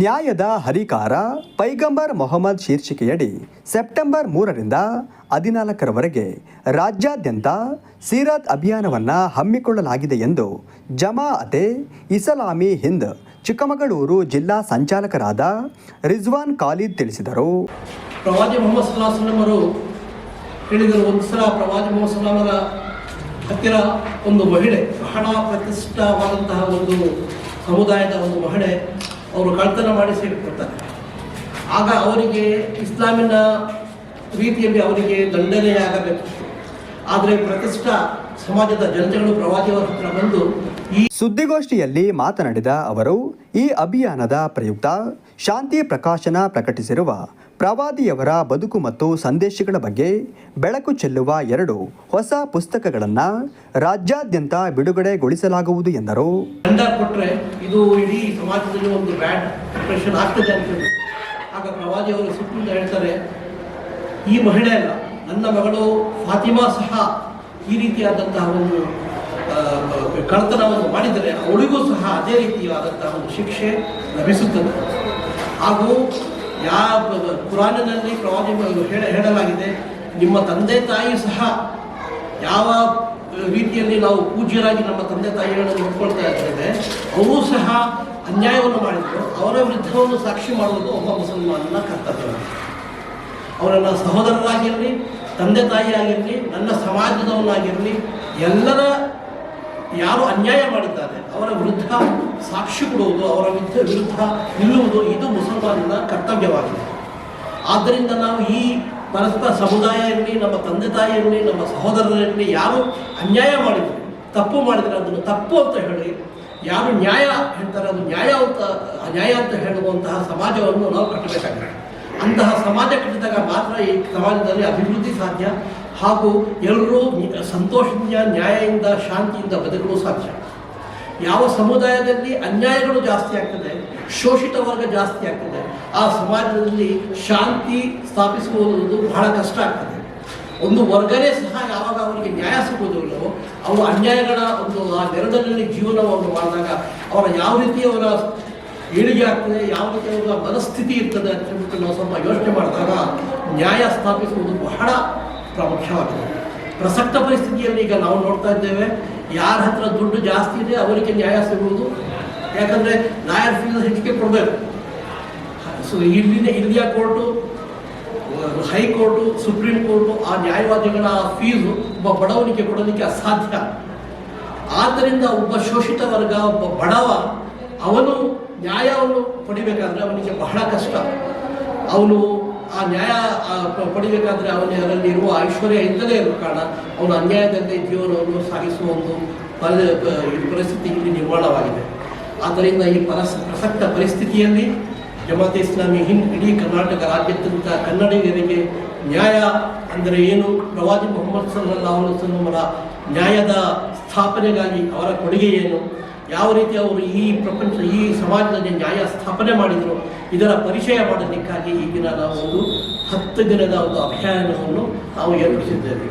ನ್ಯಾಯದ ಹರಿಕಾರ ಪೈಗಂಬರ್ ಮೊಹಮ್ಮದ್ ಶೀರ್ಷಿಕೆಯಡಿ ಸೆಪ್ಟೆಂಬರ್ ಮೂರರಿಂದ ಹದಿನಾಲ್ಕರವರೆಗೆ ರಾಜ್ಯಾದ್ಯಂತ ಸೀರತ್ ಅಭಿಯಾನವನ್ನು ಹಮ್ಮಿಕೊಳ್ಳಲಾಗಿದೆ ಎಂದು ಜಮಾಅತೆ ಇಸಲಾಮಿ ಹಿಂದ್, ಚಿಕ್ಕಮಗಳೂರು ಜಿಲ್ಲಾ ಸಂಚಾಲಕರಾದ ರಿಜ್ವಾನ್ ಖಾಲಿದ್ ತಿಳಿಸಿದರು. ಪ್ರವಾದಿ ಮೊಹಮ್ಮದ್ ಹೇಳಿದರು, ಒಂದು ಸಲ ಪ್ರವಾದಿ ಮೊಹಮ್ಮದ್ ಹತ್ತಿರ ಒಂದು ಮಹಿಳೆ ಬಹಳ ಪ್ರತಿಷ್ಠವಾದಂತಹ ಒಂದು ಸಮುದಾಯದ ಒಂದು ಮಹಿಳೆ ಅವರು ಕಳ್ತನ ಮಾಡಿ ಸೇರಿಕೊಡ್ತಾರೆ. ಆಗ ಅವರಿಗೆ ಇಸ್ಲಾಮಿನ ರೀತಿಯಲ್ಲಿ ಅವರಿಗೆ ದಂಡನೆಯಾಗಬೇಕು ಆದರೆ ಪ್ರತಿಷ್ಠಾ ಸಮಾಜದ ಜನತೆಗಳು ಪ್ರವಾದಿಯವರ ಹತ್ರ ಬಂದು ಈ ಸುದ್ದಿಗೋಷ್ಠಿಯಲ್ಲಿ ಮಾತನಾಡಿದ ಅವರು, ಈ ಅಭಿಯಾನದ ಪ್ರಯುಕ್ತ ಶಾಂತಿ ಪ್ರಕಾಶನ ಪ್ರಕಟಿಸಿರುವ ಪ್ರವಾದಿಯವರ ಬದುಕು ಮತ್ತು ಸಂದೇಶಗಳ ಬಗ್ಗೆ ಬೆಳಕು ಚೆಲ್ಲುವ ಎರಡು ಹೊಸ ಪುಸ್ತಕಗಳನ್ನು ರಾಜ್ಯಾದ್ಯಂತ ಬಿಡುಗಡೆಗೊಳಿಸಲಾಗುವುದು ಎಂದರು. ಕೊಟ್ಟರೆ ಇದು ಇಡೀ ಸಮಾಜದಲ್ಲಿ ಒಂದು ಬ್ಯಾಡ್ ಇಂಪ್ರೆಷನ್ ಆಗ್ತದೆ ಅಂತ ಹೇಳಿ ಆಗ ಪ್ರವಾದಿ ಅವರು ಸಿಟ್ಟಿಂದ ಹೇಳ್ತಾರೆ, ಈ ಮಹಿಳೆ ಅಲ್ಲ, ನನ್ನ ಮಗಳು ಫಾತಿಮಾ ಸಹ ಈ ರೀತಿಯಾದಂತಹ ಒಂದು ಕಳತನವನ್ನು ಮಾಡಿದರೆ ಅವಳಿಗೂ ಸಹ ಅದೇ ರೀತಿಯಾದಂತಹ ಒಂದು ಶಿಕ್ಷೆ ಲಭಿಸುತ್ತದೆ. ಹಾಗೂ ಯಾವ ಕುರಾನಿನಲ್ಲಿ ಪ್ರವಾದಿ ಹೇಳ ಹೇಳಲಾಗಿದೆ, ನಿಮ್ಮ ತಂದೆ ತಾಯಿ ಸಹ ಯಾವ ರೀತಿಯಲ್ಲಿ ನಾವು ಪೂಜ್ಯರಾಗಿ ನಮ್ಮ ತಂದೆ ತಾಯಿಗಳನ್ನು ನೋಡ್ಕೊಳ್ತಾ ಇದ್ದೇವೆ, ಅವರು ಸಹ ಅನ್ಯಾಯವನ್ನು ಮಾಡಿದ್ರು, ಅವರ ವಿರುದ್ಧವನ್ನು ಸಾಕ್ಷಿ ಮಾಡುವುದು ಒಬ್ಬ ಮುಸಲ್ಮಾನನ ಕರ್ತವ್ಯ. ಅವರನ್ನ ಸಹೋದರರಾಗಿರಲಿ, ತಂದೆ ತಾಯಿಯಾಗಿರಲಿ, ನನ್ನ ಸಮಾಜದವನಾಗಿರಲಿ, ಎಲ್ಲರ ಯಾರು ಅನ್ಯಾಯ ಮಾಡಿದ್ದಾರೆ, ಅವರ ವಿರುದ್ಧ ಸಾಕ್ಷಿ ಕೊಡುವುದು, ಅವರ ವಿರುದ್ಧ ವಿರುದ್ಧ ನಿಲ್ಲುವುದು, ಇದು ಮುಸಲ್ಮಾನನ ಕರ್ತವ್ಯವಾಗಿದೆ. ಆದ್ದರಿಂದ ನಾವು ಈ ಪರಸ್ಪರ ಸಮುದಾಯ ಇರಲಿ, ನಮ್ಮ ತಂದೆ ತಾಯಿ ಇರಲಿ, ನಮ್ಮ ಸಹೋದರರಿರಲಿ ಯಾರು ಅನ್ಯಾಯ ಮಾಡಿದ್ರು, ತಪ್ಪು ಮಾಡಿದರೆ ಅದನ್ನು ತಪ್ಪು ಅಂತ ಹೇಳಿ, ಯಾರು ನ್ಯಾಯ ಹೇಳ್ತಾರೆ, ಅದು ನ್ಯಾಯ ಅಂತ, ಅನ್ಯಾಯ ಅಂತ ಹೇಳುವಂತಹ ಸಮಾಜವನ್ನು ನಾವು ಕಟ್ಟಬೇಕಾಗ್ತದೆ ಅಂತಹ ಸಮಾಜ ಕಟ್ಟಿದಾಗ ಮಾತ್ರ ಈ ಸಮಾಜದಲ್ಲಿ ಅಭಿವೃದ್ಧಿ ಸಾಧ್ಯ ಹಾಗೂ ಎಲ್ಲರೂ ಸಂತೋಷದಿಂದ, ನ್ಯಾಯದಿಂದ, ಶಾಂತಿಯಿಂದ ಬದುಕಲು ಸಾಧ್ಯ. ಯಾವ ಸಮುದಾಯದಲ್ಲಿ ಅನ್ಯಾಯಗಳು ಜಾಸ್ತಿ ಆಗ್ತದೆ ಶೋಷಿತ ವರ್ಗ ಜಾಸ್ತಿ ಆಗ್ತದೆ, ಆ ಸಮಾಜದಲ್ಲಿ ಶಾಂತಿ ಸ್ಥಾಪಿಸುವುದು ಬಹಳ ಕಷ್ಟ ಆಗ್ತದೆ. ಒಂದು ವರ್ಗನೇ ಸಹ ಯಾವಾಗ ಅವರಿಗೆ ನ್ಯಾಯ ಸಿಗುವುದಿಲ್ಲವೋ ಅವರು ಅನ್ಯಾಯಗಳ ಒಂದು ಆ ನೆರದಲ್ಲಿ ಜೀವನವನ್ನು ಮಾಡಿದಾಗ ಅವರ ಯಾವ ರೀತಿ ಅವರ ಏಳಿಗೆ ಆಗ್ತದೆ, ಯಾವ ರೀತಿ ಅವರ ಮನಸ್ಥಿತಿ ಇರ್ತದೆ ಅಂತ ನಾವು ಸ್ವಲ್ಪ ಯೋಚನೆ ಮಾಡಿದಾಗ ನ್ಯಾಯ ಸ್ಥಾಪಿಸುವುದು ಬಹಳ ಪ್ರಾಮುಖ್ಯವಾಗಿದೆ. ಪ್ರಸಕ್ತ ಪರಿಸ್ಥಿತಿಯಲ್ಲಿ ಈಗ ನಾವು ನೋಡ್ತಾ ಇದ್ದೇವೆ, ಯಾರ ಹತ್ರ ದುಡ್ಡು ಜಾಸ್ತಿ ಇದೆ ಅವರಿಗೆ ನ್ಯಾಯ ಸಿಗುವುದು. ಯಾಕಂದರೆ ಲಾಯರ್ ಫೀಸ್ ಹೆಚ್ಚಿಗೆ ಕೊಡಬೇಕು. ಸೊ ಇಲ್ಲಿನ India court high court supreme court ಆ ನ್ಯಾಯವಾದಿಗಳ ಫೀಸು ಒಬ್ಬ ಬಡವನಿಗೆ ಕೊಡಲಿಕ್ಕೆ ಅಸಾಧ್ಯ. ಆದ್ದರಿಂದ ಒಬ್ಬ ಶೋಷಿತ ವರ್ಗ, ಒಬ್ಬ ಬಡವ, ಅವನು ನ್ಯಾಯವನ್ನು ಪಡಿಬೇಕಾದ್ರೆ ಅವನಿಗೆ ಬಹಳ ಕಷ್ಟ. ಅವನು ಆ ನ್ಯಾಯ ಪಡಿಬೇಕಾದ್ರೆ ಅವನಿಗೆ ಅದರಲ್ಲಿ ಇರುವ ಐಶ್ವರ್ಯ ಇಲ್ಲದೇ ಇರುವ ಕಾರಣ ಅವನು ಅನ್ಯಾಯದಲ್ಲಿ ಜೀವನವನ್ನು ಸಾಗಿಸುವ ಒಂದು ಪರಿ- ಪರಿಸ್ಥಿತಿ ಇಲ್ಲಿ ನಿರ್ಮಾಣವಾಗಿದೆ. ಆದ್ದರಿಂದ ಈ ಪರಸ್, ಪ್ರಸಕ್ತ ಪರಿಸ್ಥಿತಿಯಲ್ಲಿ ಜಮಾತೆ ಇಸ್ಲಾಮಿ ಹಿಂದ್ ಇಡೀ ಕರ್ನಾಟಕ ರಾಜ್ಯಾದ್ಯಂತ ಕನ್ನಡಿಗರಿಗೆ ನ್ಯಾಯ ಅಂದರೆ ಏನು? ಪ್ರವಾದಿ ಮೊಹಮ್ಮದ್ ಸಲ್ಲಾ ಸಲ್ಲಮರ ನ್ಯಾಯದ ಸ್ಥಾಪನೆಗಾಗಿ ಅವರ ಕೊಡುಗೆ ಏನು? ಯಾವ ರೀತಿ ಅವರು ಈ ಪ್ರಪಂಚ, ಈ ಸಮಾಜದಲ್ಲಿ ನ್ಯಾಯ ಸ್ಥಾಪನೆ ಮಾಡಿದರು, ಇದರ ಪರಿಚಯ ಮಾಡಲಿಕ್ಕಾಗಿ ಈಗಿನ ನಾವು ಒಂದು ಹತ್ತು ದಿನದ ಒಂದು ಅಭಿಯಾನವನ್ನು ನಾವು ಏರ್ಪಡಿಸಿದ್ದೇವೆ.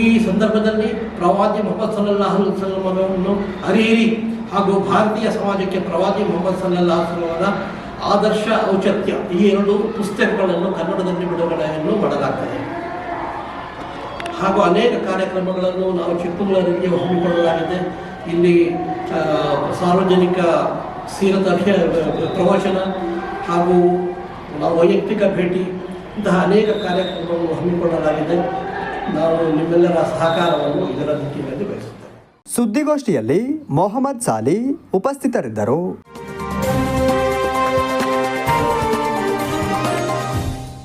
ಈ ಸಂದರ್ಭದಲ್ಲಿ ಪ್ರವಾದಿ ಮೊಹಮ್ಮದ್ ಸಲ್ಲಾಹು ಸಲಮನವನ್ನು ಅರಿಯಿರಿ. ಹಾಗೂ ಭಾರತೀಯ ಸಮಾಜಕ್ಕೆ ಪ್ರವಾದಿ ಮೊಹಮ್ಮದ್ ಸಲ್ಲಾಹು ಸಲಮನ ಆದರ್ಶ ಔಚತ್ಯ, ಈ ಎರಡು ಪುಸ್ತಕಗಳನ್ನು ಕನ್ನಡದಲ್ಲಿ ಬಿಡುಗಡೆಯನ್ನು ಮಾಡಲಾಗ್ತದೆ. ಹಾಗೂ ಅನೇಕ ಕಾರ್ಯಕ್ರಮಗಳನ್ನು ನಾವು ಚಿಕ್ಕಮಗಳೂರಿಗೆ ಹಮ್ಮಿಕೊಳ್ಳಲಾಗಿದೆ ಇಲ್ಲಿ ಸಾರ್ವಜನಿಕ ಸೀರತ ಪ್ರವಚನ ಹಾಗೂ ವೈಯಕ್ತಿಕ ಭೇಟಿ, ಇಂತಹ ಅನೇಕ ಕಾರ್ಯಕ್ರಮಗಳನ್ನು ಹಮ್ಮಿಕೊಳ್ಳಲಾಗಿದೆ. ನಾವು ನಿಮ್ಮೆಲ್ಲರ ಸಹಕಾರವನ್ನು ಇದರ ದಿಕ್ಕಿನಲ್ಲಿ ಬಯಸುತ್ತೇವೆ. ಸುದ್ದಿಗೋಷ್ಠಿಯಲ್ಲಿ ಮೊಹಮ್ಮದ್ ಸಾಲಿ ಉಪಸ್ಥಿತರಿದ್ದರು.